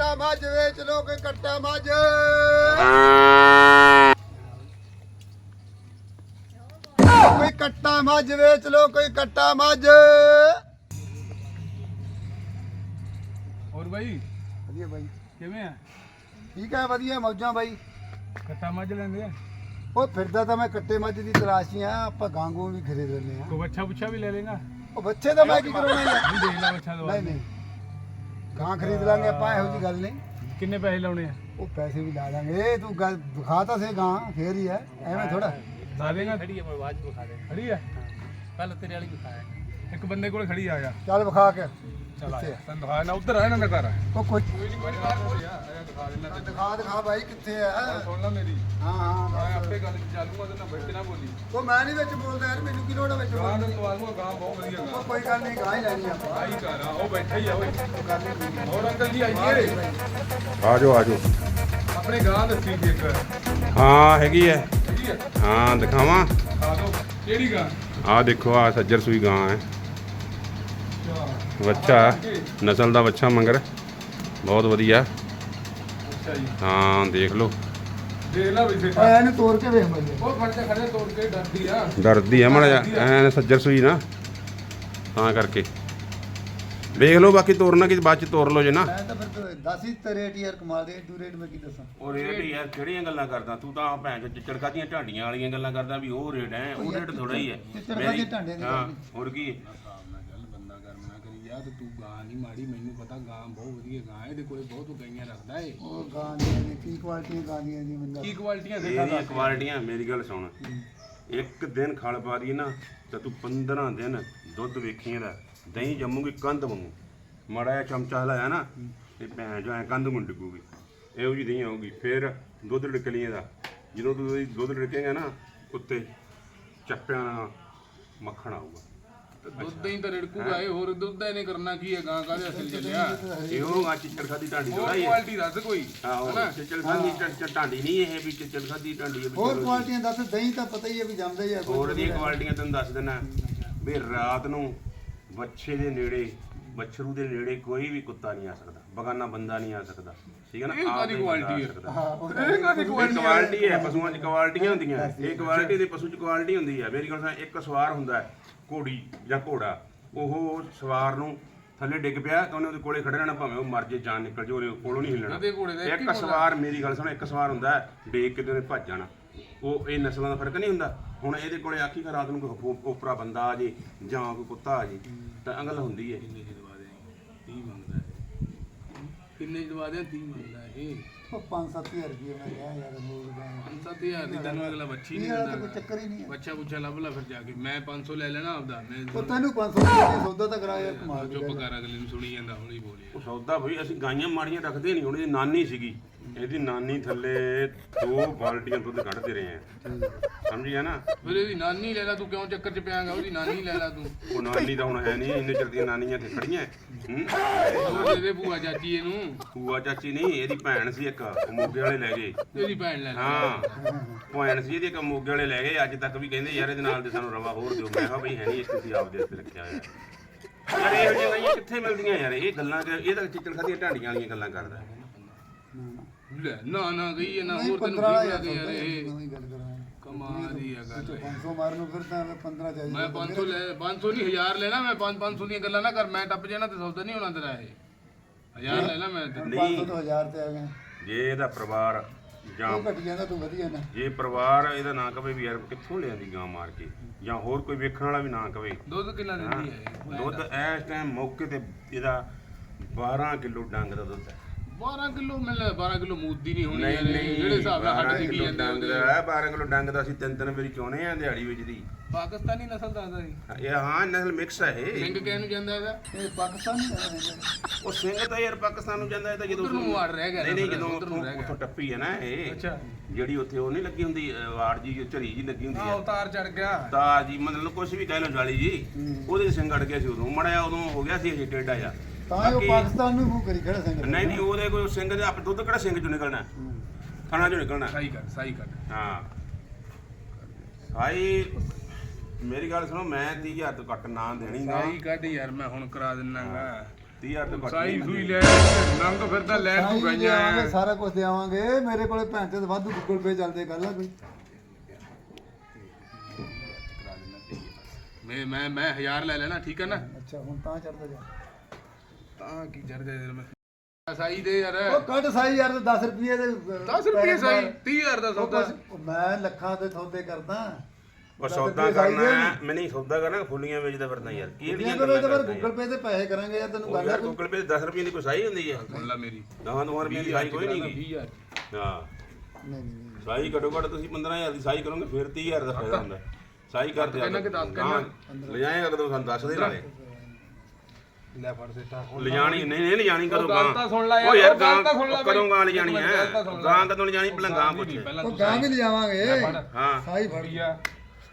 ਕੱਟਾ ਮੱਝ ਵੇਚ ਲੋ ਕੋਈ ਕੱਟਾ ਮੱਝ। ਕੋਈ ਕੱਟਾ ਮੱਝ ਵੇਚ ਲੋ ਕੋਈ ਕੱਟਾ ਮੱਝ। ਹੋਰ ਬਾਈ? ਵਧੀਆ ਬਾਈ। ਕਿਵੇਂ ਆ? ਠੀਕ ਹੈ ਵਧੀਆ ਮੌਜਾਂ ਬਾਈ। ਕੱਟਾ ਮੱਝ ਲੈਂਦੇ ਆ? ਉਹ ਫਿਰਦਾ ਤਾਂ ਮੈਂ ਕੱਟੇ ਮੱਝ ਦੀ ਤਲਾਸ਼ੀ ਆ ਆਪਾਂ ਗਾਂਗੂ ਵੀ ਖਰੀਦ ਲੈਂਦੇ ਆ। ਕੋ ਬੱਚਾ ਬੁੱਛਾ ਵੀ ਲੈ ਲੇਗਾ ਉਹ ਬੱਚੇ ਤਾਂ ਮੈਂ ਕੀ ਕਰਾਉਣਾ ਯਾਰ? ਨਹੀਂ ਦੇਖ ਲੈ ਬੱਚਾ ਦਵਾ ਨਹੀਂ ਨਹੀਂ। ਗਾਂ ਖਰੀਦ ਲਾਂਗੇ ਆਪਾਂ ਇਹੋ ਜੀ ਗੱਲ ਨਹੀਂ। ਕਿੰਨੇ ਪੈਸੇ ਲਾਉਣੇ ਆ? ਉਹ ਪੈਸੇ ਵੀ ਲਾ ਦਾਂਗੇ। ਤੂੰ ਗੱਲ ਦਿਖਾ ਤਾਂ ਸੇ ਗਾਂ ਫੇਰ ਹੀ ਹੈ ਐਵੇਂ ਥੋੜਾ ਲਾ ਦੇਗਾ ਖੜੀ ਆ ਮੈਂ ਚ ਵਿਖਾ ਦੇ ਖੜੀ ਆ? ਪਹਿਲਾਂ ਤੇਰੇ ਵਾਲੀ ਵਿਖਾਇਆ ਇੱਕ ਬੰਦੇ ਕੋਲ ਖੜੀ ਆ ਜਾ ਚੱਲ ਵਿਖਾ ਕੇ। ਚਲ ਆ ਆ? ਤੈਨੂੰ ਦਿਖਾ ਨਾ ਉੱਧਰ ਆ ਇਹਨਾਂ ਦਾ ਘਰ। ਆ ਉਹ ਕੋਈ ਕੋਈ ਨਹੀਂ ਕੋਈ ਨਹੀਂ ਆ ਦਿਖਾ ਦੇਣਾ ਦਿਖਾ ਦਿਖਾ ਬਾਈ ਕਿੱਥੇ ਹੈ ਸੁਣ ਲੈ ਮੇਰੀ। ਹਾਂ ਹਾਂ। ਆਪੇ ਗੱਲ ਚ ਚੱਲੂਗਾ ਤੇ ਨਾ ਬੈਠ ਨਾ ਬੋਲੀ। ਉਹ ਮੈਂ ਨਹੀਂ ਵਿੱਚ ਬੋਲਦਾ ਯਾਰ ਮੈਨੂੰ ਕੀ ਲੋੜ ਹੈ ਵਿੱਚ ਗਾਂ ਬੋਲਣ ਨੂੰ ਦੀ? ਤਵਾਲੂਗਾ ਗਾਂ ਬਹੁਤ ਵਧੀਆ ਉਹ ਗਾਂ ਕੋਈ ਗੱਲ ਨਹੀਂ ਗਾਂ ਹੀ ਲੈਣੀ ਆਪਾਂ ਆਈ ਘਰ ਆ ਉਹ ਬੈਠਾ ਹੀ ਆ ਓਏ। ਉਹ ਗੱਲ ਹੀ ਨਹੀਂ ਹੋਰ ਅੰਕਲ ਜੀ ਆਈਏ? ਆਜੋ ਆਜੋ ਆਪਣੇ ਗਾਂ ਦੱਸੀ ਸੀ ਇੱਕ। ਹਾਂ ਹੈਗੀ ਐ। ਠੀਕ ਹੈ ਹਾਂ ਦਿਖਾਵਾਂ? ਆ ਦੋ ਕਿਹੜੀ ਗਾਂ? ਆਹ ਦੇਖੋ ਆ ਸੱਜਰ ਸੂਈ ਗਾਂ ਹੈ ਬੱਚਾ ਨਸਲ ਦਾ ਬੱਚਾ ਮੰਗਰ। ਬਹੁਤ ਵਧੀਆ। ਅੱਛਾ ਜੀ। ਹਾਂ ਦੇਖ ਲਓ। ਦੇਖ ਲੈ ਵੀ ਓਏ ਸੇਠਾ ਇਹਨੂੰ ਤੋੜ ਕੇ ਵੇਖ ਬੰਦੇ ਉਹ ਖੜਦੇ ਖੜੇ ਤੋੜ ਕੇ ਡਰਦੀ ਆ। ਡਰਦੀ ਐ ਮੜਾ ਐ ਸੱਜਰ ਸੂਈ ਨਾ। ਤਾਂ ਕਰਕੇ। ਵੇਖ ਲਓ ਬਾਕੀ ਤੋਰਨਾ ਕਿ ਬਾਅਦ ਚ ਤੋਰ ਲਓ ਜੇ ਨਾ। ਮੈਂ ਤਾਂ ਫਿਰ ਦੱਸ ਹੀ ਤੇ ਰੇਟ ਯਾਰ ਕਮਾਲ ਦੇ ਦੂ ਰੇਟ ਮੈਂ ਕੀ ਦੱਸਾਂ? ਉਹ ਰੇਟ ਯਾਰ ਕਿਹੜੀਆਂ ਗੱਲਾਂ ਕਰਦਾ? ਤੂੰ ਤਾਂ ਭੈਣ ਚ ਚਿੜਕਾ ਦੀਆਂ ਢਾਂਡੀਆਂ ਵਾਲੀਆਂ ਗੱਲਾਂ ਕਰਦਾ ਵੀ ਉਹ ਰੇਟ ਹੈ ਉਹ ਰੇਟ ਥੋੜਾ ਹੀ ਹੈ ਚਿੜਕਾ ਦੀਆਂ ਢਾਂਡੀਆਂ ਦੀ ਗੱਲ ਹਾਂ। ਹੋਰ ਕੀ ਹਿਸਾਬ ਨਾਲ ਚੱਲ ਬੰਦਾ ਯਾਰ ਤੇ ਤੂੰ ਗਾਂ ਨਹੀਂ ਮਾੜੀ ਮੈਨੂੰ ਪਤਾ ਗਾਂ ਬਹੁਤ ਵਧੀਆ ਗਾਂ ਇਹਦੇ ਕੋਲੇ ਬਹੁਤ ਗਾਈਆਂ ਰੱਖਦਾ ਏ। ਉਹ ਗਾਂ ਦੀਆਂ ਨੇ ਕੀ ਕੁਆਲਿਟੀਆਂ ਗਾਂ ਦੀਆਂ ਦੀ ਮੈਨੂੰ ਕੀ ਕੁਆਲਿਟੀਆਂ ਇਹਦੀਆਂ ਕੁਆਲਿਟੀਆਂ ਮੇਰੀ ਗੱਲ ਸੁਣ। ਇੱਕ ਦਿਨ ਖਲ ਪਾ ਦੀ ਨਾ ਤਾਂ ਤੂੰ 15 ਦਿਨ ਦੁੱਧ ਵੇਖੀ ਇਹਦਾ ਦਹੀਂ ਜੰਮੂਗੀ ਕੰਧ ਵਾਂਗੂ। ਮੜਾ ਜਿਹਾ ਚਮਚਾ ਹਲਾਇਆ ਨਾ ਤੇ ਭੈਣ ਜੋ ਐ ਕੰਧ ਨੂੰ ਡਿੱਗੂਗੀ। ਇਹੋ ਜੀ ਦਹੀਂ ਆਊਗੀ। ਫਿਰ ਦੁੱਧ ਡਿਕਲੀ ਇਹਦਾ ਜਦੋਂ ਤੂੰ ਇਹਦੀ ਦੁੱਧ ਡਿਕੇਗਾ ਨਾ ਉੱਤੇ ਚੱਪਿਆਂ ਨਾਲ ਮੱਖਣ ਆਊਗਾ। ਦੁੱਧ ਹੀ ਤਾਂ ਰਿੜਕੂਗਾ ਇਹ ਹੋਰ ਦੁੱਧ ਇਹਨੇ ਕਰਨਾ ਕੀ ਹੈ ਗਾਂ ਕਾਹਦੇ ਅਸਲ ਚੱਲਿਆ? ਇਹੋ ਆ ਚਿੱਚੜ ਖਾਦੀ ਢਾਂਡੀ ਹੋਰ ਥੋੜਾ ਹੀ ਹੈ ਕੁਆਲਿਟੀ ਦੱਸ ਕੋਈ ਆਹੋ ਚਿੱਚੜ ਖਾਦੀ ਢਾਂਡੀ ਨਹੀਂ ਇਹ ਵੀ ਚਿੱਚੜ ਖਾਦੀ ਢਾਂਡੀ ਹੈ ਵੀ ਹੋਰ ਚਲੋ ਜੀ। ਕੁਆਲਿਟੀਆਂ ਦੱਸ ਦਹੀਂ ਤਾਂ ਪਤਾ ਹੀ ਹੈ ਵੀ ਜੰਮਦਾ ਹੀ ਹੈ ਕੋਈ ਹੋਰ ਦੀਆਂ ਕੁਆਲਿਟੀਆਂ ਤੈਨੂੰ ਦੱਸ ਦਿੰਦਾ। ਵੀ ਰਾਤ ਨੂੰ ਬੱਚੇ ਦੇ ਨੇੜੇ ਬੱਛਰੂ ਦੇ ਨੇੜੇ ਕੋਈ ਵੀ ਕੁੱਤਾ ਨਹੀਂ ਆ ਸਕਦਾ ਬਗਾਨਾ ਬੰਦਾ ਨਹੀਂ ਆ ਸਕਦਾ ਠੀਕ ਹੈ ਨਾ? ਇਹ ਆ ਕੁਆਲਿਟੀ ਹੈ? ਹਾਂ ਉਹ ਇਹ ਇਹ ਕੁਆਲਿਟੀ ਕੁਆਲਿਟੀ ਹੈ ਪਸ਼ੂਆਂ 'ਚ ਕੁਆਲਿਟੀਆਂ ਹੁੰਦੀਆਂ। ਇਹ ਕੁਆਲਿਟੀ ਦੇ ਪਸ਼ੂ 'ਚ ਕੁਆਲਿਟੀ ਹੁੰਦੀ ਹੈ ਮੇਰੀ ਗੱਲ ਸੁਣ ਇੱਕ ਸਵਾਰ ਹੁੰਦਾ ਹੈ, ਘੋੜੀ ਜਾਂ ਘੋੜਾ ਉਹ ਸਵਾਰ ਨੂੰ ਥੱਲੇ ਡਿੱਗ ਪਿਆ ਤਾਂ ਉਹਨੇ ਉਹਦੇ ਕੋਲੇ ਖੜੇ ਰਹਿਣਾ ਭਾਵੇਂ ਉਹ ਮਰ ਜੇ ਜਾਨ ਨਿਕਲ ਜੇ ਉਹਦੇ ਕੋਲੋਂ ਨਹੀਂ ਹਿੱਲਣਾ। ਇੱਕ ਸਵਾਰ ਮੇਰੀ ਗੱਲ ਸੁਣ ਇੱਕ ਸਵਾਰ ਹੁੰਦਾ ਹੈ, ਡੇਗ ਕੇ ਤੇ ਉਹਨੇ ਭੱਜ ਜਾਣਾ। ਉਹ ਇਹ ਨਸਲਾਂ ਦਾ ਫ਼ਰਕ ਨਹੀਂ ਹੁੰਦਾ? ਹੁਣ ਇਹਦੇ ਕੋਲੇ ਆਖੀ ਰਾਤ ਨੂੰ ਕੋਈ ਉਪਰਾ ਬੰਦਾ ਆ ਜੇ ਜਾਂ ਕੋਈ ਕੁੱਤਾ ਆ ਜੇ ਤਾਂ ਅੰਗਲ ਹੁੰਦੀ ਹੈ ਕਿੰਨੇ ਚ ਦਵਾ ਦੇ 30 ਮੰਗਦਾ ਹੈ ਕਿੰਨੇ ਚ ਦਵਾ ਦੇ 30 ਮੰਗਦਾ ਇਹ। ਉਹ 5-7000 ਰੁਪਏ ਮੈਂ ਕਿਹਾ ਯਾਰ ਹੋਰ ਗਾਂ 7000 ਦੀ ਤੈਨੂੰ ਅਗਲਾ ਬੱਚੀ ਨਹੀਂ ਵਾਲਾ ਤਾਂ ਕੋਈ ਦਿੰਦਾ ਚੱਕਰ ਹੀ ਨਹੀਂ ਹੈ। ਬੱਚਾ ਬੁੱਚਾ ਲੱਭ ਲੈ ਫਿਰ ਜਾ ਕੇ। ਮੈਂ 500 ਲੈ ਲੈਣਾ ਆਪਦਾ ਮੈਂ ਉਹ ਤੈਨੂੰ 500 ਰੁਪਏ ਦੀ ਸੌਦਾ ਤਾਂ ਕਰਾਇਆ ਕਮਾਲ ਦੀ ਚੁੱਪ ਗੱਲ ਹੈ। ਕਰ ਅਗਲੇ ਨੂੰ ਸੁਣੀ ਜਾਂਦਾ ਹੌਲੀ ਬੋਲੀ ਉਹ ਸੌਦਾ ਅਸੀਂ ਗਾਈਆਂ ਮਾੜੀਆਂ ਰੱਖਦੇ ਨਹੀਂ ਹੁਣ ਨਾਨੀ ਸੀਗੀ। ਇਹਦੀ ਨਾਨੀ ਥੱਲੇ ਦੋ ਬਾਲਟੀਆਂ ਦੁੱਧ ਕੱਢਦੇ ਰਹੇ ਆ। ਸਮਝੀ ਆ ਨਾ? ਫਿਰ ਇਹਦੀ ਨਾਨੀ ਲੈ ਲੈ ਤੂੰ ਕਿਉਂ ਚੱਕਰ ਚ ਪਿਆਂਗਾ? ਉਹਦੀ ਨਾਨੀ ਲੈ ਲੈ ਤੂੰ। ਉਹ ਨਾਨੀ ਤਾਂ ਹੁਣ ਹੈ ਨਹੀਂ ਇੰਨੇ ਚਿਰ ਦੀਆਂ ਨਾਨੀਆਂ ਇੱਥੇ ਖੜੀਆਂ। ਹੂੰ? ਉਹ ਦੇ ਦੇ ਭੂਆ ਚਾਚੀ ਇਹਨੂੰ। ਭੂਆ ਚਾਚੀ ਨਹੀਂ ਇਹਦੀ ਭੈਣ ਸੀ ਇੱਕ ਉਹ ਮੋਗੇ ਵਾਲੇ ਲੈ ਗਏ। ਇਹਦੀ ਭੈਣ ਲੈ ਲੈ ਹਾਂ ਭੈਣ ਸੀ ਇਹਦੀ ਇੱਕ ਮੋਗੇ ਵਾਲੇ ਲੈ ਗਏ। ਅੱਜ ਤੱਕ ਵੀ ਕਹਿੰਦੇ ਯਾਰ ਇਹਦੇ ਨਾਲ ਦੇ ਸਾਨੂੰ ਰਵਾ ਹੋਰ ਦਿਓ। ਮੈਂ ਕਿਹਾ ਬਈ ਹੈ ਨਹੀਂ ਇਸ ਤੁਸੀਂ ਆਪਦੇ ਵਾਸਤੇ ਰੱਖਿਆ ਹੋਇਆ। ਯਾਰ ਇਹੋ ਜਿਹੀਆਂ ਕਿੱਥੇ ਮਿਲਦੀਆਂ ਯਾਰ? ਇਹ ਗੱਲਾਂ ਇਹ ਤਾਂ ਚਿੱਚੜ ਖਾਦੀਆਂ ਢਾਂਡੀਆਂ ਵਾਲੀਆਂ ਗੱਲਾਂ ਕਰਦਾ। ਲੈ ਨਾ ਨਾ ਗਈ ਹੈ ਨਾ ਨਹੀਂ ਹੋਰ ਤੈਨੂੰ 15 ਕੀ ਦਾ ਲੱਗੇ ਯਾਰ ਇਹ। ਹੀ ਗੱਲ ਕਰਾਂ ਕਮਾਲ ਦੀ ਆ ਗੱਲ 500 ਮਾਰਨ ਨੂੰ ਫਿਰ ਤਾਂ 15 ਚਾਹੀਦਾ ਮੈਂ 500 ਲੈ 500 ਨਹੀਂ 1000 ਲੈਣਾ ਮੈਂ 5 500 ਦੀਆਂ ਗੱਲਾਂ ਨਾ ਕਰ ਮੈਂ ਟੱਪ ਜਾਣਾ ਤੇ ਸੌਦਾ ਨਹੀਂ ਹੋਣਾ ਤੇਰਾ ਇਹ। 1000 ਲੈ ਲੈ ਮੈਂ ਤੇ। 500 ਤੋਂ 1000 ਤੇ ਆ ਗਏ ਜੇ ਇਹਦਾ ਪਰਿਵਾਰ ਜਾਂ ਉਹ ਘਟ ਜਾਂਦਾ ਤੂੰ ਵਧੀਆ ਨਾ। ਜੇ ਪਰਿਵਾਰ ਇਹਦਾ ਨਾਂ ਕਵੇ ਵੀ ਯਾਰ ਕਿੱਥੋਂ ਲਿਆਂਦੀ ਗਾਂ ਮਾਰ ਕੇ ਜਾਂ ਹੋਰ ਕੋਈ ਵੇਖਣ ਵਾਲਾ ਵੀ ਨਾ ਕਵੇ। ਦੁੱਧ ਕਿੰਨਾ ਦਿੰਦੀ ਹੈ ਇਹ? ਦੁੱਧ ਇਸ ਟਾਈਮ ਮੌਕੇ ਤੇ ਇਹਦਾ 12 ਕਿਲੋ ਡੰਗ ਦਾ ਦੁੱਧ ਹੈ। 12 ਕਿਲੋ ਮਿਲ 12 ਕਿਲੋ ਮੂਦੀ ਨਹੀਂ ਹੋਣੀ ਨਹੀਂ ਯਾਰ। ਨਹੀਂ ਜਿਹੜੇ ਹਿਸਾਬ ਨਾਲ 12 ਹੱਡ ਨਿਕਲੀ ਕਿਲੋ ਜਾਂਦੇ ਡੰਗ। ਦਾ ਹੈ 12 ਕਿਲੋ ਡੰਗ ਦਾ ਅਸੀਂ ਤਿੰਨ ਤਿੰਨ ਵਾਰੀ ਚੋਣੇ ਆ ਦਿਹਾੜੀ ਵਿੱਚ ਦੀ। ਪਾਕਿਸਤਾਨੀ ਨਸਲ ਦਾ ਆਦਾ ਜੀ ਇਹ ਹਾਂ ਨਸਲ ਮਿਕਸ ਹੈ ਇਹ। ਲਿੰਗ ਕਹਿ ਨੂੰ ਜਾਂਦਾ ਇਹ ਪਾਕਿਸਤਾਨੀ ਹੈ। ਉਹ ਸਿੰਘ ਤਾਂ ਯਾਰ ਪਾਕਿਸਤਾਨ ਨੂੰ ਜਾਂਦਾ ਇਹ ਤਾਂ ਜਦੋਂ ਉੱਧਰ ਨੂੰ ਵਾੜ ਰਹਿ ਗਿਆ ਨਹੀਂ ਨਹੀਂ ਜਦੋਂ ਉੱਧਰ ਨੂੰ ਰਹਿ ਉੱਥੋਂ ਟੱਪੀ ਹੈ ਨਾ ਇਹ। ਅੱਛਾ। ਜਿਹੜੀ ਉੱਥੇ ਉਹ ਨਹੀਂ ਲੱਗੀ ਹੁੰਦੀ ਵਾੜ ਜੀ ਜੋ ਝਰੀ ਜੀ ਲੱਗੀ ਹੁੰਦੀ ਆ। ਹੈ ਉਤਾਰ ਚੜ ਗਿਆ। ਤਾਂ ਜੀ ਮਤਲਬ ਕੁਝ ਵੀ ਕਹਿ ਲਓ ਜਾਲੀ ਜੀ। ਉਹਦੇ ਸਿੰਘ ਅੜ ਗਿਆ ਸੀ ਉਦੋਂ। ਮੜਿਆ ਉਦੋਂ ਹੋ ਗਿਆ ਸੀ ਇਹ ਟੇਡਾ ਜਾ ਤਾਂ ਹੀ ਉਹ ਪਾਕਿਸਤਾਨ ਨੂੰ ਮੂੰਹ ਕਰੀ ਖੜਾ ਸਿੰਘ ਨਹੀਂ ਨਹੀਂ ਉਹਦੇ ਕੋਈ ਸਿੰਘ ਦੇ ਆਪ ਦੁੱਧ ਕਿਹੜਾ ਸਿੰਘ ਚੋਂ ਨਿਕਲਣਾ ਥਣਾ ਚੋਂ ਨਿਕਲਣਾ ਸਹੀ ਕਰ ਸਹੀ ਕਰ ਹਾਂ। ਭਾਈ ਮੇਰੀ ਗੱਲ ਸੁਣੋ ਮੈਂ 30000 ਤੋਂ ਘੱਟ ਨਾ ਦੇਣੀ ਨਾ ਸਹੀ ਕੱਢ ਯਾਰ ਮੈਂ ਹੁਣ ਕਰਾ ਦਿੰਨਾਗਾ। 30000 ਤੋਂ ਘੱਟ ਸਾਈ ਨਹੀਂ ਸੂਈ। ਲੈ ਨੰਗ ਫਿਰਦਾ ਲੈ ਤੂੰ ਸਾਈ ਗਈਆਂ ਦੇਵਾਂਗੇ ਸਾਰਾ ਕੁਝ ਦੇਵਾਂਗੇ। ਮੇਰੇ ਕੋਲੇ ਭੈਣ ਤੇ ਵਾਧੂ ਗੂਗਲ ਪੇ ਚੱਲਦੇ ਗੱਲ ਆ ਕੋਈ। ਮੈਂ ਮੈਂ ਮੈਂ 1000 ਲੈ ਲੈਣਾ ਠੀਕ ਹੈ ਨਾ? ਅੱਛਾ ਹੁਣ ਤਾਂ ਚੜਦਾ ਜਾ। ਤਾਂ ਕੀ ਚੜ ਜਾਏ ਦਿਲ ਮੈਂ? ਸਾਈ ਦੇ ਯਾਰ। ਉਹ ਕੱਢ ਸਾਈ ਯਾਰ 10 ਰੁਪਏ ਦੇ 10 ਰੁਪਏ ਸਾਈ 30000 ਦਾ ਸੌਦਾ। ਮੈਂ ਲੱਖਾਂ ਦੇ ਸੌਦੇ ਕਰਦਾ। ਉਹ ਸੌਦਾ ਕਰਨਾ ਮੈਂ ਨਹੀਂ ਸੌਦਾ ਕਰਨਾ ਫੁੱਲੀਆਂ ਵੇਚਦਾ ਫਿਰਦਾ ਯਾਰ। ਕਿਹੜੀਆਂ ਤੇ ਫਿਰ ਕਰਦਾ ਗੂਗਲ ਪੇ ਤੇ ਪੈਸੇ ਕਰਾਂਗੇ ਯਾਰ ਤੈਨੂੰ ਗੱਲ ਆ ਯਾਰ ਗੂਗਲ ਪੇ 10 ਰੁਪਏ ਦੀ ਕੋਈ ਸਾਈ ਹੁੰਦੀ ਹੈ ਸੁਣ ਲੈ ਮੇਰੀ। 10 ਦੋ ਰੁਪਏ ਦੀ ਸਾਈ ਕੋਈ ਨਹੀਂ ਗੀ 20000 ਹਾਂ। ਨਹੀਂ ਨਹੀਂ। ਸਾਈ ਘੱਟੋ ਘੱਟ ਤੁਸੀਂ 15000 ਦੀ ਸਾਈ ਕਰੋਗੇ ਫਿਰ 30000 ਦਾ ਫਾਇਦਾ ਹੁੰਦਾ। ਸਾਈ ਕਰਦੇ ਕਹਿੰਦਾ ਕਿ ਦਸ ਕਹਿੰਦਾ। ਲਿਜਾਏਗਾ ਕਦੋਂ ਸਾਨੂੰ ਦੱਸ ਦੇ ਨਾਲੇ। ਲੈ ਫੜ ਸੇਟਾ। ਲਿਜਾਣੀ ਨਹੀਂ ਨਹੀਂ ਲਿਜਾਣੀ ਕਦੋਂ ਗੱਲ ਗਾਂ? ਤਾਂ ਸੁਣ ਲੈ ਯਾਰ, ਉਹ ਯਾਰ ਉਹ ਗੱਲ ਤਾਂ ਸੁਣ ਲੈ ਕਦੋਂ। ਗਾਂ ਲਿਜਾਣੀ ਇੱਕ ਮਿੰਟ, ਹੈ? ਗੱਲ ਤਾਂ ਸੁਣ ਲੈ। ਗਾਂ ਕਦੋਂ ਲਿਜਾਣੀ ਪਹਿਲਾਂ ਗਾਂ ਪੁੱਛ। ਪਹਿਲਾਂ ਉਹ ਤੂੰ ਗਾਂ ਵੀ ਲਿਜਾਵਾਂਗੇ। ਹਾਂ। ਸਾਈ ਫੜ। ਰੁਪਈਆ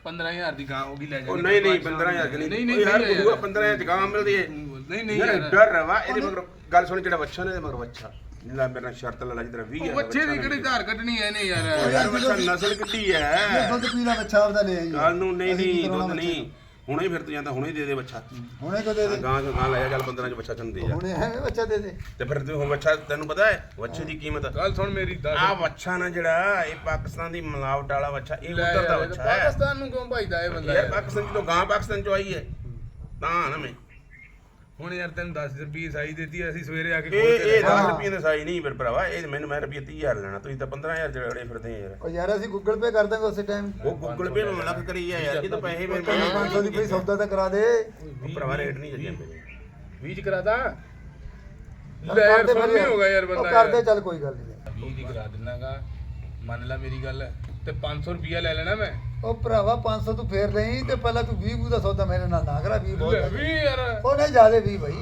15000 ਦੀ ਗਾਂ ਹੋਗੀ ਲੈ ਜਾ। ਉਹ ਨਹੀਂ ਨਹੀਂ 15000 ਕਿ ਨਹੀਂ। ਨਹੀਂ ਨਹੀਂ ਉਹ ਯਾਰ ਬੁਆ 15000 ਚ ਗਾਂ ਮਿਲਦੀ ਹੈ ਨਹੀਂ ਨਹੀਂ ਯਾਰ ਯਾਰ। ਡਰ ਰਵਾ ਇਹਦੇ ਮਗਰ ਗੱਲ ਸੁਣ ਜਿਹੜਾ ਬੱਚਾ ਨੇ ਇਹਦੇ ਮਗਰ ਬੱਚਾ ਲੈ ਮੇਰੇ ਨਾਲ ਸ਼ਰਤ ਲਾ ਲਾ ਜਿੱਦਾਂ 20000 ਉਹ ਬੱਚੇ ਦੀ ਕਿਹੜੀ ਧਾਰ ਕੱਢਣੀ ਐ ਨੇ ਯਾਰ? ਯਾਰ ਬੱਚਾ ਨਸਲ ਕਿੱਡੀ ਇਹ ਹੈ ਦੁੱਧ ਪੀਲਾ ਬੱਚਾ ਆਪਦਾ ਲੈ ਆਈ ਕੱਲ ਨੂੰ ਨਹੀਂ ਨਹੀਂ ਦੁੱਧ ਨਹੀਂ। ਹੁਣੇ ਹੀ ਫਿਰ ਤੂੰ ਜਾਂਦਾ ਹੁਣੇ ਹੀ ਦੇ ਦੇ ਬੱਚਾ। ਹੁਣੇ ਕੋ ਦੇ ਦੇ? ਗਾਂ ਤੋਂ ਗਾਂ ਲੈ ਜਾ ਚੱਲ 15 ਚ ਬੱਚਾ ਤੈਨੂੰ ਦੇ ਜਾ। ਹੁਣੇ ਹੈ ਬੱਚਾ ਦੇ ਦੇ। ਤੇ ਫਿਰ ਤੂੰ ਹੁਣ ਬੱਚਾ ਤੈਨੂੰ ਪਤਾ ਹੈ ਬੱਚੇ ਦੀ ਕੀਮਤ। ਗੱਲ ਸੁਣ ਮੇਰੀ ਦੱਸ। ਆ ਬੱਚਾ ਨਾ ਜਿਹੜਾ ਇਹ ਪਾਕਿਸਤਾਨ ਦੀ ਮਿਲਾਵਟ ਵਾਲਾ ਬੱਚਾ ਇਹ ਲੈ ਉੱਧਰ ਦਾ ਬੱਚਾ ਹੈ। ਪਾਕਿਸਤਾਨ ਨੂੰ ਕਿਉਂ ਭਾਈਦਾ ਇਹ ਬੰਦਾ? ਯਾਰ ਯਾਰ? ਪਾਕਿਸਤਾਨ ਤੋਂ ਗਾਂ ਪਾਕਿਸਤਾਨ ਚੋਂ ਆਈ ਹੈ ਤਾਂ ਨਾ ਮੈਂ। ਹੁਣ ਯਾਰ ਤੈਨੂੰ 10 ਰੁਪਏ ਸਾਈ ਦਿੱਤੀ ਅਸੀਂ ਸਵੇਰੇ ਆ ਕੇ ਇਹ ਖੋਲ ਕੇ ਇਹ 10 ਹਾਂ। ਰੁਪਏ ਦਾ ਸਾਈ ਨਹੀਂ ਫਿਰ ਭਰਾਵਾ ਇਹ ਮੈਨੂੰ ਮੈਂ ਰੁਪਏ 30000 ਲੈਣਾ ਤੁਸੀਂ ਤਾਂ 15000 ਚ ਅੜੇ ਫਿਰਦੇ ਆ ਯਾਰ। ਉਹ ਯਾਰ ਅਸੀਂ ਗੂਗਲ ਪੇ ਕਰ ਦਾਂਗੇ ਉਸੇ ਟਾਈਮ ਉਹ ਗੂਗਲ ਪੇ ਨੂੰ ਲੱਖ ਕਰੀ ਆ ਯਾਰ ਇਹ ਤਾਂ ਪੈਸੇ ਮੇਰੇ 500 ਦੀ ਕੋਈ ਸੌਦਾ ਤਾਂ ਕਰਾ ਦੇ। ਭਰਾਵਾ ਰੇਟ ਨਹੀਂ ਜਾਂਦੇ। 20 ਚ ਕਰਾਦਾ ਲੈ ਯਾਰ ਸੋਨੇ ਹੋ ਗਿਆ ਯਾਰ ਬੰਦਾ ਕਰਦੇ ਚੱਲ ਕੋਈ ਗੱਲ ਨਹੀਂ। 20 ਦੀ ਕਰਾ ਦਿੰਨਾਗਾ ਮੰਨ ਲੈ ਮੇਰੀ ਗੱਲ। ਤੇ 500 ਰੁਪਿਆ ਲੈ ਲੈਣਾ ਮੈਂ। ਉਹ ਭਰਾਵਾ 500 ਤੂੰ ਫੇਰ ਲਈ ਤੇ ਪਹਿਲਾਂ ਤੂੰ 20 ਬੂ ਦਾ ਸੌਦਾ ਮੇਰੇ ਨਾਲ ਨਾ ਕਰਾ 20 ਬਹੁਤ ਲੈ ਹੈ। 20 ਯਾਰ। ਉਹ ਨਹੀਂ ਜ਼ਿਆਦੇ 20 ਭਾਈ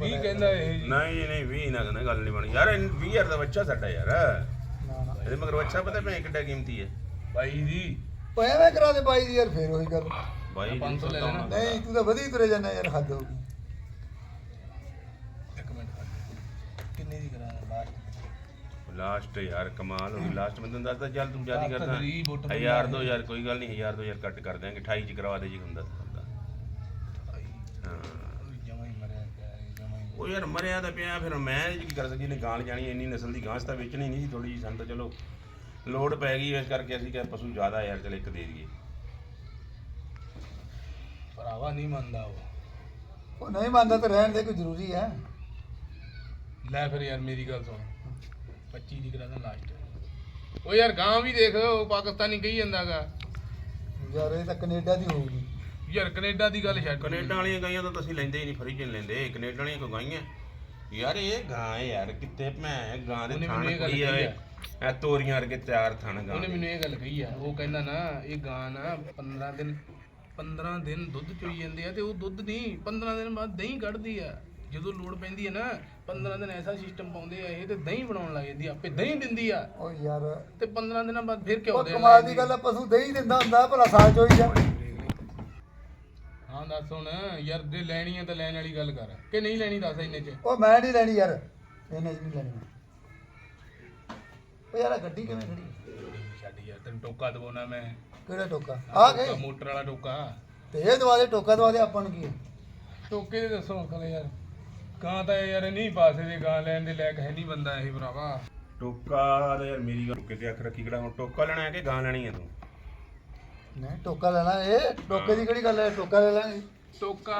20 ਕਹਿੰਦਾ ਇਹ ਜੀ। ਨਹੀਂ ਨਹੀਂ 20 ਨਾ ਕਹਿੰਦਾ ਗੱਲ ਨਹੀਂ ਬਣੀ। ਯਾਰ 20000 ਦਾ ਬੱਚਾ ਸਾਡਾ ਯਾਰ। ਨਾ ਨਾ। ਇਹਦੇ ਮਗਰ ਬੱਚਾ ਪਤਾ ਮੈਂ ਕਿੱਡਾ ਕੀਮਤੀ ਹੈ। ਬਾਈ ਜੀ। ਉਹ ਐਵੇਂ ਕਰਾ ਦੇ ਬਾਈ ਦੀ ਯਾਰ ਫੇਰ ਉਹੀ ਗੱਲ। ਬਾਈ 500 ਲੈ ਲੈਣਾ। ਨਹੀਂ ਤੂੰ ਤਾਂ ਵਧੀ ਤੁਰੇ ਜਾਂਦਾ ਯਾਰ ਹੱਦ ਹੋ ਗਈ। ਲਾਸਟ ਯਾਰ ਕਮਾਲ ਹੋ ਗਈ। ਲਾਸਟ ਮੈਂ ਤੈਨੂੰ ਦੱਸਦਾ ਚੱਲ ਤੂੰ ਜ਼ਿਆਦਾ ਤਾਂ ਕਰਦਾ। ਗਰੀਬ ਉੱਠ ਬੰਦਾ ਹਜ਼ਾਰ ਹੈ। ਦੋ ਹਜ਼ਾਰ ਕੋਈ ਗੱਲ ਨਹੀਂ ਹਜ਼ਾਰ ਦੋ ਹਜ਼ਾਰ ਕੱਟ ਕਰ ਦਿਆਂਗੇ। 28 ਚ ਕਰਵਾ ਦੇ ਜੀ ਹੁੰਦਾ ਹੁੰਦਾ। ਹਾਂ। ਜਮਾ ਹੀ ਮਰਿਆ ਪਿਆ ਇਹ, ਜਮਾ ਹੀ। ਉਹ ਯਾਰ ਮਰਿਆ ਤਾਂ ਪਿਆ ਫਿਰ ਮੈਂ ਇਹ 'ਚ ਕੀ ਕਰ ਸਕੀ ਨੇ ਗਾਂ ਜਾਣੀ ਇੰਨੀ ਨਸਲ ਦੀ ਗਾਂ ਤਾਂ ਵੇਚਣੀ ਨਹੀਂ ਸੀ ਥੋੜੀ ਜੀ ਸਾਨੂੰ ਤਾਂ ਚਲੋ ਲੋਡ ਪੈ ਗਈ ਇਸ ਕਰਕੇ ਅਸੀਂ ਕਿਹਾ ਪਸ਼ੂ ਜ਼ਿਆਦਾ ਯਾਰ ਚਲ ਇੱਕ ਦੇ ਦਈਏ। ਭਰਾਵਾ ਨਹੀਂ ਮੰਨਦਾ ਉਹ। ਉਹ ਨਹੀਂ ਮੰਨਦਾ ਤਾਂ ਰਹਿਣ ਦੇ ਕੋਈ ਜ਼ਰੂਰੀ ਹੈ। ਲੈ ਫਿਰ ਯਾਰ ਮੇਰੀ ਗੱਲ ਸੁਣ। 25 ਦੀ ਕਰਾ ਦਾਂ ਲਾਸਟ ਉਹ ਯਾਰ ਗਾਂ ਵੀ ਦੇਖ ਉਹ ਪਾਕਿਸਤਾਨੀ ਕਹੀ ਜਾਂਦਾਗਾ। ਯਾਰ ਇਹ ਤਾਂ ਕੈਨੇਡਾ ਦੀ ਹੋਊਗੀ। ਯਾਰ ਕੈਨੇਡਾ ਦੀ ਗੱਲ ਛੱਡ। ਕੈਨੇਡਾ ਵਾਲੀਆਂ ਗਾਈਆਂ ਤਾਂ ਤੁਸੀਂ ਲੈਂਦੇ ਹੀ ਨਹੀਂ ਫਰੀ ਚ ਨਹੀਂ ਲੈਂਦੇ। ਕੈਨੇਡਾ ਵਾਲੀਆਂ ਕੋ ਗਾਈਆਂ? ਯਾਰ ਇਹ ਗਾਂ ਹੈ ਯਾਰ ਕਿੱਥੇ ਭੈਂ ਗਾਂ ਦੇ ਉਹਨੇ ਥਣ ਮੈਨੂੰ ਇਹ ਗੱਲ ਕੋਈ ਕਹੀ ਆ। ਐ ਤੋਰੀਆਂ ਵਰਗੇ ਤਿਆਰ ਥਣ ਗਾਂ ਉਹਨੇ ਦੇ। ਮੈਨੂੰ ਇਹ ਗੱਲ ਕਹੀ ਆ ਉਹ ਕਹਿੰਦਾ ਨਾ ਇਹ ਗਾਂ ਨਾ 15 ਦਿਨ 15 ਦਿਨ ਦੁੱਧ ਚੋਈ ਜਾਂਦੇ ਆ ਤੇ ਉਹ ਦੁੱਧ ਨਹੀਂ 15 ਦਿਨ ਬਾਅਦ ਦਹੀਂ ਕੱਢਦੀ ਆ। ਜਦੋਂ ਲੋੜ ਪੈਂਦੀ ਹੈ ਨਾ 15 ਦਿਨ ਐਸਾ ਸਿਸਟਮ ਪਾਉਂਦੇ ਆ ਇਹ ਤੇ ਦਹੀਂ ਬਣਾਉਣ ਲੱਗ ਜਾਂਦੀ ਆ ਆਪੇ ਦਹੀਂ ਦਿੰਦੀ ਆ। ਉਹ ਯਾਰ। ਤੇ 15 ਦਿਨਾਂ ਬਾਅਦ ਫਿਰ ਕਿਉਂ ਉਹ ਦੇ ਕਮਾਲ ਦੀ ਗੱਲ ਆ ਪਸ਼ੂ ਦਹੀਂ ਦਿੰਦਾ ਹੁੰਦਾ ਭਲਾ ਸਾਲ ਚੋਈ ਜਾ ਹਾਂ ਦੱਸ ਹੁਣ ਯਾਰ ਜੇ ਲੈਣੀ ਆ ਤਾਂ ਲੈਣ ਵਾਲੀ ਗੱਲ ਕਰ ਕਿ ਨਹੀਂ ਲੈਣੀ ਦੱਸ ਇੰਨੇ ਚ? ਉਹ ਮੈਂ ਨਹੀਂ ਲੈਣੀ ਯਾਰ ਇਹਨੇ ਨਹੀਂ ਲੈਣੀ। ਉਹ ਯਾਰ ਆਹ ਗੱਡੀ ਕਿਵੇਂ ਖੜੀ? ਛੱਡ ਯਾਰ ਤੈਨੂੰ ਟੋਕਾ ਦਵਾਉਣਾ ਮੈਂ। ਕਿਹੜਾ ਟੋਕਾ? ਆ ਗਏ? ਮੋਟਰ ਵਾਲਾ ਟੋਕਾ। ਤੇ ਇਹ ਦਵਾ ਦੇ ਟੋਕਾ ਦਵਾ ਦੇ ਆਪਾਂ ਨੂੰ ਕੀ ਹੈ? ਟੋਕੇ ਦੇ ਦੱਸੋ ਅੰਕਲ ਯਾਰ। ਗਾਂ ਤਾਂ ਯਾਰ ਨਹੀਂ ਪਾਸੇ ਦੇ ਗਾਂ ਲੈਣ ਦੇ ਲਾਇਕ ਹੈ ਨਹੀਂ ਬੰਦਾ ਇਹ ਭਰਾਵਾ। ਟੋਕਾ ਤੇ ਯਾਰ ਮੇਰੀ ਗੱਲ ਟੋਕੇ ਤੇ ਅੱਖ ਰੱਖੀ ਕਿਹੜਾ ਹੁਣ ਟੋਕਾ ਲੈਣਾ ਹੈ ਕਿ ਗਾਂ ਲੈਣੀ ਹੈ ਤੂੰ? ਨਹੀਂ ਟੋਕਾ ਲੈਣਾ ਇਹ। ਟੋਕੇ ਦੀ ਕਿਹੜੀ ਗੱਲ ਹੈ? ਟੋਕਾ ਲੈ ਲਾਂਗੇ ਟੋਕਾ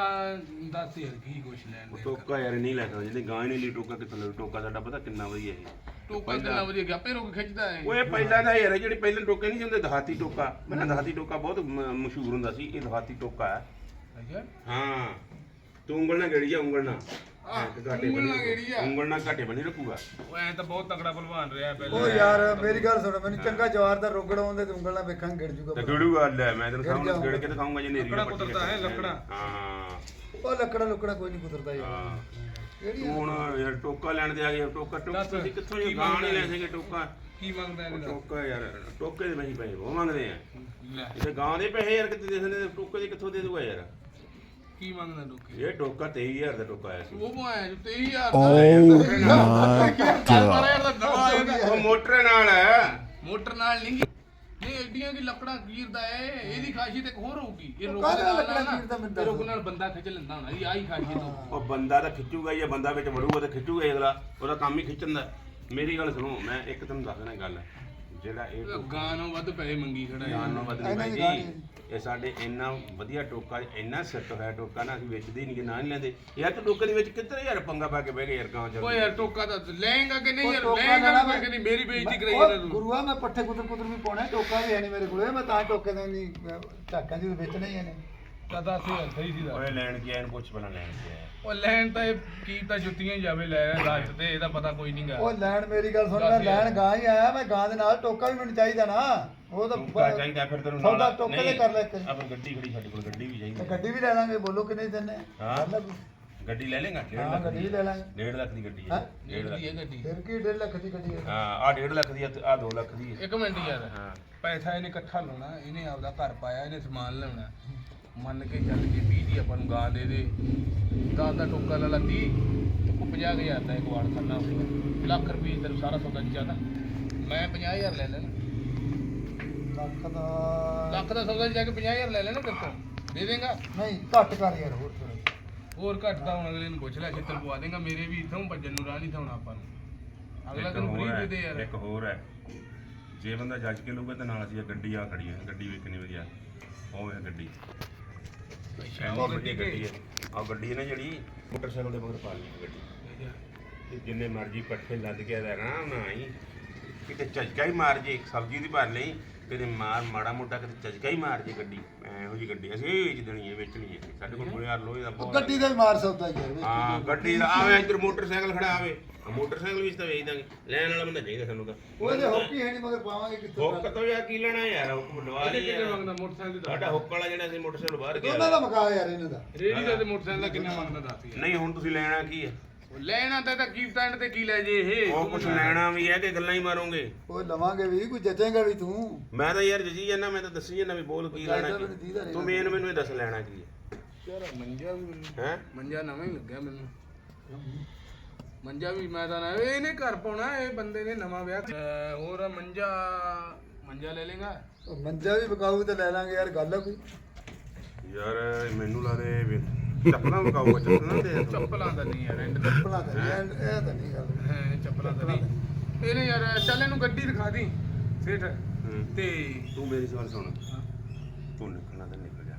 ਦੱਸ ਯਾਰ ਕੀ ਕੁਛ ਲੈਣ ਦੇ ਟੋਕਾ ਯਾਰ ਨਹੀਂ ਲੈ ਸਕਦਾ ਗਾਂ ਹੀ ਨਹੀਂ ਲਈ ਟੋਕਾ ਕਿੱਥੋਂ ਲੈ ਟੋਕਾ ਸਾਡਾ ਪਤਾ ਕਿੰਨਾ ਵਧੀਆ ਇਹ। ਟੋਕਾ ਕਿੰਨਾ ਵਧੀਆ ਗਿਆ ਰੋਕ ਖਿੱਚਦਾ ਹੈ ਓਏ ਪਹਿਲਾਂ ਦਾ ਯਾਰ ਜਿਹੜੇ ਪਹਿਲੇ ਟੋਕੇ ਨਹੀਂ ਹੁੰਦੇ ਦਹਾਤੀ ਟੋਕਾ। ਮੈਨੂੰ ਦਹਾਤੀ ਟੋਕਾ ਬਹੁਤ ਮ- ਮਸ਼ਹੂਰ ਹੁੰਦਾ ਸੀ ਇਹ ਦਹਾਤੀ ਟੋਕਾ ਹੈ। ਅੱਛਾ। ਹਾਂ। ਤੂੰ ਉਂਗਲ ਨਾਲ ਗੇੜੀ ਜਾ ਉਂਗਲ ਨਾਲ। ਘਾਟੇ ਉਂਗਲ ਨਾਲ ਬਣੀ- ਗੇੜੀ ਜਾ। ਉਂਗਲ ਨਾਲ ਘਾਟੇ ਬਣੀ ਰੱਖੂਗਾ। ਉਹ ਐ ਤਾਂ ਬਹੁਤ ਤਕੜਾ ਭਲਵਾਨ ਰਿਹਾ ਪਹਿਲਾਂ। ਉਹ ਯਾਰ ਮੇਰੀ ਗੱਲ ਸੁਣ ਮੈਨੂੰ ਚੰਗਾ ਜਵਾਰ ਦਾ ਰੋਗੜ ਆਉਂਦੇ ਤੇ ਉਂਗਲ ਨਾਲ ਵੇਖਾਂ ਗਿੜ ਜੂਗਾ ਤੇ ਗੜੂਗਾ ਲੈ ਮੈਂ ਤੈਨੂੰ ਸਾਹਮਣੇ। ਗੇੜ ਕੇ ਦਿਖਾਉਂਗਾ ਜੇ ਨੇਰੀ ਲੱਕੜਾ ਕੁਤਰਦਾ ਹੈ, ਲੱਕੜਾ। ਹਾਂ। ਉਹ ਲੱਕੜਾ ਲੁਕੜਾ ਕੋਈ ਨਹੀਂ ਕੁਤਰਦਾ ਯਾਰ। ਹਾਂ। ਕਿਹੜੀ ਤੂੰ ਹੁਣ ਯਾਰ ਟੋਕਾ ਲੈਣ ਦੇ ਆ ਗਿਆ ਟੋਕਾ ਟੋਕਾ ਤੁਸੀਂ ਕਿੱਥੋਂ ਇਹ ਗਾਂ ਨਹੀਂ ਲੈ ਸਕੇ ਟੋਕਾ? ਕੀ ਮੰਗਦਾ ਇਹਦਾ? ਟੋਕਾ ਯਾਰ ਟੋਕੇ ਦੇ ਨਹੀਂ ਪੈਸੇ ਉਹ ਮੰਗਦੇ ਆ। ਲੈ। ਇਹ ਗਾਂ ਦੇ ਪੈਸੇ ਯਾਰ ਕਿੱਥੇ ਦੇ ਦਿੰਦੇ ਟੋਕੇ ਦੇ ਕਿੱਥੋਂ ਦੇ ਦੂਗਾ ਯਾਰ? ਕੀ ਮੰਗਦਾ ਟੋਕੇ ਇਹ ਟੋਕਾ 23000 ਦਾ ਟੋਕਾ ਆਇਆ ਸੀ। ਉਹ ਪਾਇਆ ਜੋ 23000 ਦਾ my ਚਾਰ ਬਾਰਾਂ ਹਜ਼ਾਰ ਦਾ ਨਵਾਂ ਆਇਆ ਉਹ ਮੋਟਰ ਨਾਲ ਹੈ। ਮੋਟਰ ਨਾਲ ਨਹੀਂ। ਨਹੀਂ ਐਡੀਆਂ ਕੀ ਲੱਕੜਾਂ ਚੀਰਦਾ ਏ ਇਹਦੀ ਖਾਸੀਅਤ ਇੱਕ ਹੋਰ ਹੋਊਗੀ। ਇਹ ਰੁੱਖ ਕਾਹਦੇ ਦੇ ਨਾਲ ਲੱਕੜਾਂ ਨਾ, ਚੀਰਦਾ ਮੈਨੂੰ ਇਹ ਰੁੱਖ ਦੱਸ। ਨਾਲ ਬੰਦਾ ਖਿੱਚ ਲੈਂਦਾ ਹੋਣਾ ਇਹ ਆਹੀ ਖਾਸੀਅਤ ਹੋਊ ਉਹ ਬੰਦਾ ਤਾਂ ਖਿੱਚੂਗਾ ਹੀ ਆ ਬੰਦਾ ਵਿੱਚ ਵੜੂਗਾ ਤਾਂ ਖਿੱਚੂਗਾ ਹੀ ਅਗਲਾ। ਉਹਦਾ ਕੰਮ ਹੀ ਖਿੱਚਣ ਦਾ। ਮੇਰੀ ਗੱਲ ਸੁਣੋ ਮੈਂ ਇੱਕ ਤੁਹਾਨੂੰ ਦੱਸ ਦੇਣਾ ਗੱਲ। ਜਿਹੜਾ ਇਹ ਗਾਂ ਨੂੰ ਵੱਧ ਪੈਸੇ ਮੰਗੀ ਖੜਾ ਜਾਨ ਨੂੰ ਬਦਲੀ ਇਹਨਾਂ ਬਾਈ ਦੀ ਗਾਂ ਜੀ ਇਹ ਸਾਡੇ ਇੰਨਾ ਵਧੀਆ ਟੋਕਾ ਇੰਨਾ ਸੈੱਟ ਹੋਇਆ ਟੋਕਾ ਨਾ ਅਸੀਂ ਵੇਚਦੇ ਹੀ ਨਹੀਂ ਨਾ ਨਹੀਂ ਲੈਂਦੇ। ਯਾਰ ਤੂੰ ਟੋਕੇ ਦੇ ਵਿੱਚ ਕਿੱਧਰ ਯਾਰ ਪੰਗਾ ਪਾ ਕੇ ਬਹਿ ਗਿਆ ਯਾਰ ਗਾਂ ਚੱਲ ਓਏ ਯਾਰ ਟੋਕਾ ਤਾਂ ਲਏਗਾ ਕਿ ਨਹੀਂ ਉਹ ਯਾਰ? ਟੋਕਾ ਲੈਣਾ ਮੈਂ ਕਹਿੰਦੀ ਮੇਰੀ ਬੇਇੱਜ਼ਤੀ ਕਰਾਈ ਉਹ ਇਹਨਾਂ ਨੂੰ। ਗੁਰੂਆ ਮੈਂ ਪੱਠੇ ਕੁਦਰ ਕੁਦਰ ਵੀ ਪਾਉਣਾ ਟੋਕਾ ਵੀ ਹੈ ਨਹੀਂ ਮੇਰੇ ਕੋਲੇ। ਮੈਂ ਤਾਂ ਟੋਕੇ ਦੇ ਨਹੀਂ ਝਾਕਾਂ ਜੀ ਵੇਚਣੇ ਹੀ ਨੇ ਤਾਂ ਦੱਸ ਯਾਰ ਸਹੀ ਸੀ ਓਏ ਲੈਣ ਕੀ ਆਇਆ ਇਹਨੂੰ ਪੁੱਛ ਪਹਿਲਾਂ ਲੈਣ ਕੀ ਆਇਆ ਉਹ ਲੈਣ ਤਾਂ ਇਹ ਕੀ ਤਾਂ ਜੁੱਤੀਆਂ ਹੀ ਜਾਵੇ ਲੈ ਲਾਸਟ ਤੇ ਇਹਦਾ ਪਤਾ ਕੋਈ ਨਹੀਂਗਾ ਉਹ ਲੈਣ ਮੇਰੀ ਗੱਲ ਸੁਣ ਮੈਂ। ਲੈਣ ਗਾਂ ਹੀ ਆਇਆ ਮੈਂ ਗਾਂ ਦੇ ਨਾਲ ਟੋਕਾ ਵੀ ਮੈਨੂੰ ਚਾਹੀਦਾ ਨਾ। ਉਹ ਤਾਂ ਟੋਕਾ ਚਾਹੀਦਾ ਫਿਰ ਤੈਨੂੰ ਸੌਦਾ ਨਾਲ ਟੋਕੇ ਦੇ ਨਹੀਂ, ਕਰ ਲੈ ਇੱਕ। ਆਪਣੀ ਗੱਡੀ ਖੜੀ ਸਾਡੇ ਕੋਲ ਗੱਡੀ ਵੀ ਤੇ ਚਾਹੀਦੀ ਗੱਡੀ ਵੀ ਲੈ ਲਾਂਗੇ ਬੋਲੋ ਕਿੰਨੇ ਦਿੰਨੇ ਹਾਂ। ਗੱਡੀ ਲੈ ਲੇਗਾ 1.5 ਹਾਂ ਲੱਖ ਦੀ। ਲੈ ਲਾਂਗੇ। 1.5 ਲੱਖ ਦੀ ਗੱਡੀ ਹਾਂ। ਹੈ। 1.5 ਲੱਖ। ਦੀ ਹੈ ਗੱਡੀ ਫਿਰ ਕੀ 1.5 ਲੱਖ ਦੀ ਗੱਡੀ ਹੈ? ਹਾਂ ਆ 1.5 ਲੱਖ ਦੀ ਆ 2 ਲੱਖ ਦੀ ਹੈ। ਇੱਕ ਮਿੰਟ ਯਾਰ। ਹਾਂ। ਪੈਸਾ ਇਹਨੇ ਇਕੱਠਾ ਲਾਉਣਾ ਇਹਨੇ ਆਪਦਾ ਘਰ ਪਾਇਆ ਇਹਨੇ ਸਮਾਨ ਲਿਆਉਣਾ ਮੰਨ ਕੇ ਚੱਲ ਜੇ 20 ਦੀ ਆਪਾਂ ਨੂੰ ਗਾਂ ਦੇ ਦੇ। 10 ਦਾ ਟੋਕਾ ਲਾ ਲਾ 30 ਤੇ ਕੋ 50000 ਦਾ ਇੱਕ ਵਾਰ ਕਰਨਾ ਹੋਊਗਾ। ਲੱਖ ਰੁਪਏ ਤੈਨੂੰ ਸਾਰਾ ਸੌਦਾ ਨਹੀਂ ਚਾਹਦਾ ਮੈਂ 50000 ਲੈ ਲੈਣਾ। ਲੱਖ ਦਾ ਲੱਖ ਦਾ ਸੌਦਾ ਜਾ ਕੇ 50000 ਲੈ ਲੈਣਾ ਤੇਰੇ ਤੋਂ। ਦੇ ਦੇਗਾ? ਨਹੀਂ ਘੱਟ ਕਰ ਯਾਰ ਹੋਰ ਥੋੜ੍ਹਾ। ਹੋਰ ਘੱਟ ਤਾਂ ਹੁਣ ਅਗਲੇ ਨੂੰ ਪੁੱਛ ਲੈ ਛੇਤਰ ਪਵਾ ਦੇਗਾ। ਮੇਰੇ ਵੀ ਇਥੋਂ ਭੱਜਣ ਨੂੰ ਰਾਹ ਨਹੀਂ ਥਾਉਣਾ ਆਪਾਂ ਨੂੰ। ਅਗਲਾ ਇੱਕ ਤੈਨੂੰ ਹੋਰ ਫ੍ਰੀ ਦੇ ਦੇ ਯਾਰ। ਇੱਕ ਹੋਰ ਹੈ। ਜੇ ਬੰਦਾ ਜੱਜ ਕੇ ਲਊਗਾ ਤਾਂ ਨਾਲ ਅਸੀਂ ਇਹ ਗੱਡੀ ਆ ਖੜੀ ਹੈ ਗੱਡੀ ਵੇਖਣੀ ਵਧੀਆ। ਉਹ ਹੈ ਗੱਡੀ। ਬਹੁਤ ਵੱਡੀ ਗੱਡੀ ਹੈ ਆ ਗੱਡੀ ਹੈ ਨਾ ਜਿਹੜੀ, ਮੋਟਰਸਾਈਕਲ ਦੇ ਮਗਰ ਪਾ ਲਈ ਗੱਡੀ। ਤੇ ਜਿੰਨੇ ਮਰਜ਼ੀ ਪੱਠੇ ਲੱਦ ਕੇ ਦਾ ਨਾ ਨਾਲ ਆਈ। ਕਿਤੇ ਝਜਕਾ ਹੀ ਮਾਰ ਜੇ ਸਬਜ਼ੀ ਦੀ ਭਰ ਲਈ। ਕਿਤੇ ਮਾਰ ਮਾੜਾ ਮੋਟਾ ਕਿਤੇ ਝਜਕਾ ਹੀ ਮਾਰ ਜੇ ਗੱਡੀ। ਇਹੋ ਜੀ ਗੱਡੀ ਅਸੀਂ ਇਹ ਵੇਚ ਦੇਣੀ ਹੈ ਵੇਚਣੀ ਹੈ। ਸਾਡੇ ਕੋਲ ਯਾਰ ਲੋਹੇ ਦਾ ਬਹੁਤ ਗੱਡੀ ਦਾ ਵੀ ਮਾਰ ਸਕਦਾ ਯਾਰ ਵੇਖ ਹਾਂ ਗੱਡੀ ਦਾ ਆਵੇ ਇੱਧਰ ਮੋਟਰਸਾਈਕਲ ਖੜਾ ਆਵੇ। ਆਹ ਮੋਟਰਸਾਈਕਲ ਵੀ ਤਾਂ ਵੇਚ ਦਾਂਗੇ ਲੈਣ ਵਾਲਾ ਬੰਦਾ ਚਾਹੀਦਾ ਸਾਨੂੰ ਤਾਂ। ਉਹਦੇ ਹੌਕੀ ਹੈ ਨਹੀਂ ਮਗਰ ਪਾਵਾਂਗੇ ਕਿੱਥੋਂ ਹੁੱਕ ਤੋਂ ਯਾਰ ਕੀ ਲੈਣਾ ਯਾਰ ਹੁੱਕ ਇਹਦੇ ਲਈ ਕਿੰਨੇ ਯਾਰ। ਮੰਗਦਾ ਮੋਟਰਸਾਈਕਲ ਦਾ। ਸਾਡਾ ਹੁੱਕ ਵਾਲਾ ਜਿਹੜਾ ਸੀ ਮੋਟਰਸਾਈਕਲ ਬਾਹਰ ਦੋਨਾਂ ਗਿਆ ਦਾ ਮਕਾ ਯਾਰ ਇਹਨਾਂ ਦਾ। ਰੇੜੀ ਦਾ ਤੇ ਮੋਟਰਸਾਈਕਲ ਦਾ ਕਿੰਨਾ ਮੰਗਦਾ ਦੱਸ ਯਾਰ। ਨਹੀਂ ਹੁਣ ਤੁਸੀਂ ਲੈਣਾ ਕੀ ਹੈ? ਲੈਣਾ ਤਾਂ ਤਾਂ ਕੀ ਟੈਂਡ ਤੇ ਕੀ ਲੈ ਜੇ ਇਹ? ਉਹ ਕੁਝ ਲੈਣਾ ਵੀ ਹੈ ਕਿ ਗੱਲਾਂ ਹੀ ਮਾਰੋਗੇ। ਉਹ ਲਵਾਂਗੇ ਵੀ ਕੋਈ ਜੱਜੇਗਾ ਵੀ ਤੂੰ? ਮੈਂ ਤਾਂ ਯਾਰ ਜਜੀ ਜਾਂਦਾ ਮੈਂ ਤਾਂ ਦੱਸੀ ਜਾਂਦਾ ਵੀ ਬੋਲ ਕੀ ਲੈਣਾ ਕੀ ਤੂੰ ਮੇਨ ਮੈਨੂੰ ਇਹ ਦੱਸ ਲੈਣਾ ਕੀ ਹੈ। ਯਾਰ ਮੰਜਾ ਵੀ ਮੈਨੂੰ ਹੈ? ਮੰਜਾ ਨਵਾਂ ਹੀ ਲੱਗਿਆ ਮੈਨੂੰ। ਮੰਜਾ ਵੀ ਮੈਂ ਤਾਂ ਨਾ ਇਹਨੇ ਘਰ ਪਾਉਣਾ ਇਹ ਬੰਦੇ ਨੇ ਨਵਾਂ ਵਿਆਹ ਹੋਰ ਮੰਜਾ ਮੰਜਾ ਲੈ ਲੇਗਾ? ਮੰਜਾ ਵੀ ਬਕਾਊ ਤੇ ਲੈ ਲਾਂਗੇ ਯਾਰ ਗੱਲ ਆ ਕੋਈ। ਯਾਰ ਮੈਨੂੰ ਲੱਗਦਾ ਵੀ ਚੱਪਲਾਂ ਵਕਾਊਗਾ ਚੱਪਲਾਂ ਦੇ ਚੱਪਲਾਂ ਦਾ ਨਹੀਂ ਯਾਰ ਐਂਡ ਭਲਾ ਤਾਂ ਨਹੀਂ, ਇਹ ਇਹ ਤਾਂ ਨਹੀਂ ਗੱਲ ਹੈ ਚੱਪਲਾਂ ਦਾ ਨਹੀਂ ਇਹਨੇ ਯਾਰ ਚੱਲ ਇਹਨੂੰ ਗੱਡੀ ਦਿਖਾ ਦੀ ਸੇਠ ਹੂੰ। ਤੇ ਤੂੰ ਮੇਰੀ ਗੱਲ ਸੁਣ ਤੂੰ ਨਿਕਲਣਾ ਤਾਂ ਨਿਕਲ ਜਾ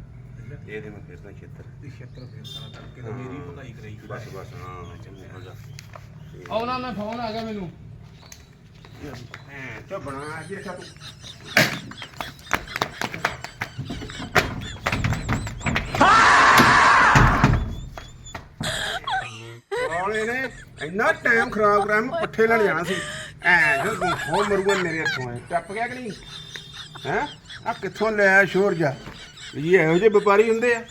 ਇਹਦੇ ਮੈਂ ਫਿਰ ਤਾਂ ਛੇਤਰ ਤੇ ਛੇਤਰ ਫੇਰ ਸਾਰਾ ਕਰਕੇ ਤੇ ਮੇਰੀ ਭਗਾਈ ਕਰਾਈ ਬਸ ਬਸ ਹਾਂ ਚੱਲ ਨਿਕਲ ਜਾ ਆਉਣਾ ਮੈਂ ਫੋਨ ਆ ਗਿਆ ਮੈਨੂੰ ਹਾਂ ਤੇ ਬਣਾ ਕੇ ਰੱਖਾ ਤੂੰ ਇੰਨਾ ਟਾਈਮ ਖਰਾਬ ਕਰਾਇਆ, ਮੈਂ ਪੱਠੇ ਲੈਣ ਜਾਣਾ ਸੀ। ਐ ਜੋ ਹੋ ਮਰੂਗਾ ਮੇਰੇ ਹੱਥੋਂ ਐ ਟੱਪ ਗਿਆ ਕਿ ਨਹੀਂ? ਹੈ? ਆ ਕਿੱਥੋਂ ਲਿਆ ਸ਼ੋਰ ਜਾ ਇਹ ਇਹੋ ਜਿਹੇ ਵਪਾਰੀ ਹੁੰਦੇ ਆ।